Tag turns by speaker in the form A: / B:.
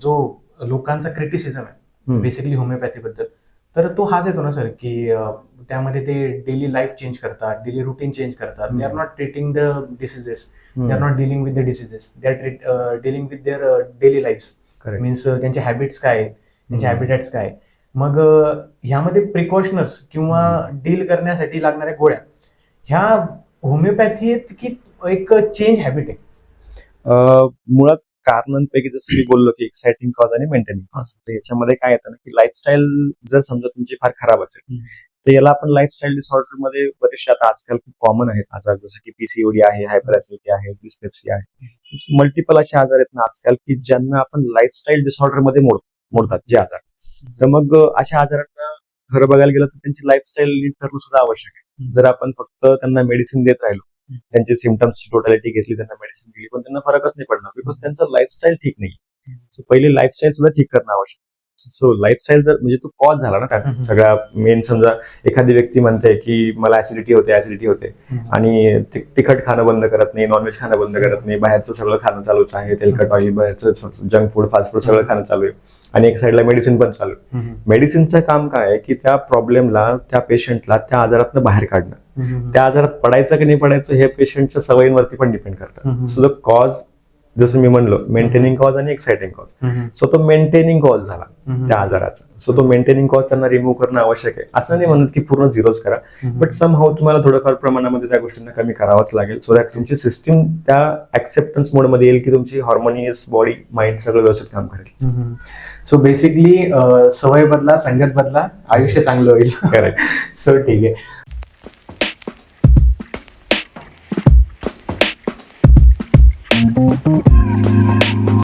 A: जो लोकांचा क्रिटिसिझम आहे बेसिकली होमिओपॅथी बद्दल तर तो हाच येतो ना सर की त्यामध्ये ते डेली लाईफ चेंज करतात डेली रुटीन चेंज करतात. They are not treating the diseases they are not dealing with the diseases they are dealing with their daily life means त्यांचे हॅबिट्स काय त्यांचे हॅबिटॅट्स काय मग ह्यामध्ये प्रिकॉशनर्स किंवा डील करण्यासाठी लागणाऱ्या गोळ्या ह्या होमिओपॅथीत की एक चेंज हॅबिट आहे.
B: मुळात कारणांपैकी जसं मी बोललो की एक्साइटिंग कॉज आणि मेंटेनिंग कॉज तर याच्यामध्ये काय येतं ना की लाईफस्टाईल जर समजा तुमची फार खराब असेल. तर याला आपण लाईफस्टाईल डिसऑर्डरमध्ये बरेचसे आता आजकाल खूप कॉमन आहेत आजार जसं की पीसीओडी आहे हायपरॅसिडिटी आहे डिस्पेप्सी आहे. मल्टिपल असे आजार आहेत ना आजकाल की ज्यांना आपण लाईफस्टाईल डिसऑर्डरमध्ये मोड मोडतात जे आजार. तर मग अशा आजारांना खरं बघायला गेलं तर त्यांची लाईफस्टाईल नीट करणं सुद्धा आवश्यक आहे. जर आपण फक्त त्यांना मेडिसिन देत राहिलो. त्यांची सिमटम्सची टोटॅलिटी घेतली त्यांना मेडिसिन दिली पण त्यांना फरकच नाही पडणार बिकॉज त्यांचं लाईफस्टाईल ठीक नाही. सो पहिले लाईफस्टाईल सुद्धा ठीक करणं आवश्यक सो लाईफस्टाईल जर म्हणजे तो कॉज झाला ना त्या
A: हम्म.
B: सगळ्या मेन समजा एखादी व्यक्ती म्हणते की मला ऍसिडिटी होते ऍसिडिटी होते. आणि तिखट खाणं बंद करत नाही नॉनव्हेज खाणं बंद करत नाही बाहेरचं सगळं खाणं चालूच आहे तेलकट ऑइल बाहेरचं जंक फूड फास्ट फूड सगळं खाणं चालू आहे. आणि एक साईडला मेडिसिन पण चालू आहे. मेडिसिनचं काम काय आहे की त्या प्रॉब्लेमला त्या पेशंटला त्या आजारातनं बाहेर काढणं. त्या आजारात पडायचं की नाही पडायचं हे पेशंटच्या सवयींवरती पण डिपेंड करतं.
A: हम्म.
B: सो द कॉज जसं मी म्हणलो मेंटेनिंग कॉज आणि एक्साइटिंग कॉज सो तो मेंटेनिंग कॉज झाला त्या आजाराचा. सो तो मेंटेनिंग कॉज त्यांना रिमूव्ह करणं आवश्यक आहे. असं नाही म्हणत की पूर्ण झिरोच करा. बट सम हाऊ तुम्हाला थोडंफार प्रमाणामध्ये त्या गोष्टींना कमी करावंच लागेल. सो दॅट तुमची सिस्टीम त्या ऍक्सेप्टन्स मोडमध्ये येईल की तुमची हॉर्मोनियस बॉडी माइंड सगळं व्यवस्थित काम करेल.
A: सो बेसिकली सवय बदला संगत बदला आयुष्य चांगलं होईल.
B: करेक्ट
A: सो ठीक आहे.